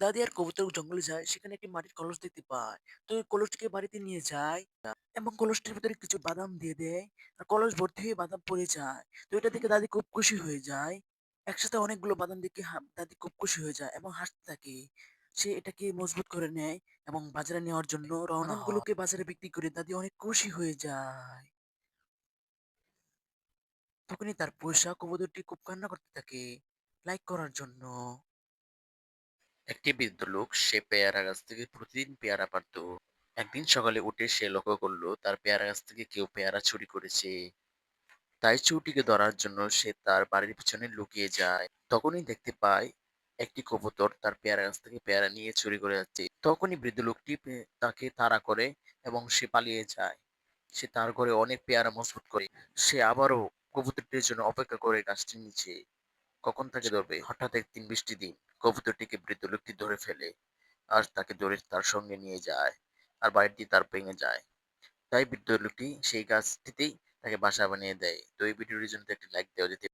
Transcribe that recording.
দাদি আর কবুতর জঙ্গলে যায় সেখানে একটি মাটির কলস দেখতে পায়। তো ওই কলসটিকে বাড়িতে নিয়ে যায় এবং কলসটির ভিতরে কিছু বাদাম দিয়ে দেয় আর কলস ভর্তি হয়ে বাদাম পড়ে যায়। তো এটা দেখে দাদি খুব খুশি হয়ে যায়। একসাথে অনেকগুলো বাদাম দেখে হা- দাদি খুব খুশি হয়ে যায় এবং হাসতে থাকে। সে এটাকে মজবুত করে নেয় এবং বাজারে নেওয়ার জন্য রওনা হয় গুলোকে বাজারে বিক্রি করে দাদি অনেক খুশি হয়ে যায়। তখনই তার পোষা কবুতরটি খুব কান্না করতে থাকে। লাইক করার জন্য। একটি বৃদ্ধ লোক সে পেয়ারা গাছ থেকে প্রতিদিন পেয়ারা পারতো। একদিন সকালে উঠে সে লক্ষ্য করল, তার পেয়ারা গাছ থেকে কেউ পেয়ারা চুরি করেছে। তাই চুরটিকে ধরার জন্য সে তার বাড়ির পিছনে লুকিয়ে যায়। তখনই দেখতে পায়, একটি কবুতর তার পেয়ারা গাছ থেকে পেয়ারা নিয়ে চুরি করে যাচ্ছে। তখনই বৃদ্ধ লোকটি তাকে তাড়া করে এবং সে পালিয়ে যায়। সে তার ঘরে অনেক পেয়ারা মজবুত করে। সে আবারও কবুতরটির জন্য অপেক্ষা করে গাছটির নিচে। কখন তাকে ধরবে? হঠাৎ একদিন বৃষ্টি দিন কবুতরটিকে বৃদ্ধ লোকটি ধরে ফেলে আর তাকে ধরে তার সঙ্গে নিয়ে যায় আর বাড়িটি তার ভেঙে যায়। তাই বৃদ্ধ লোকটি সেই গাছটিতেই তাকে বাসা বানিয়ে দেয়। তো এই ভিডিওটির জন্য একটি লাইক দেওয়া যেতে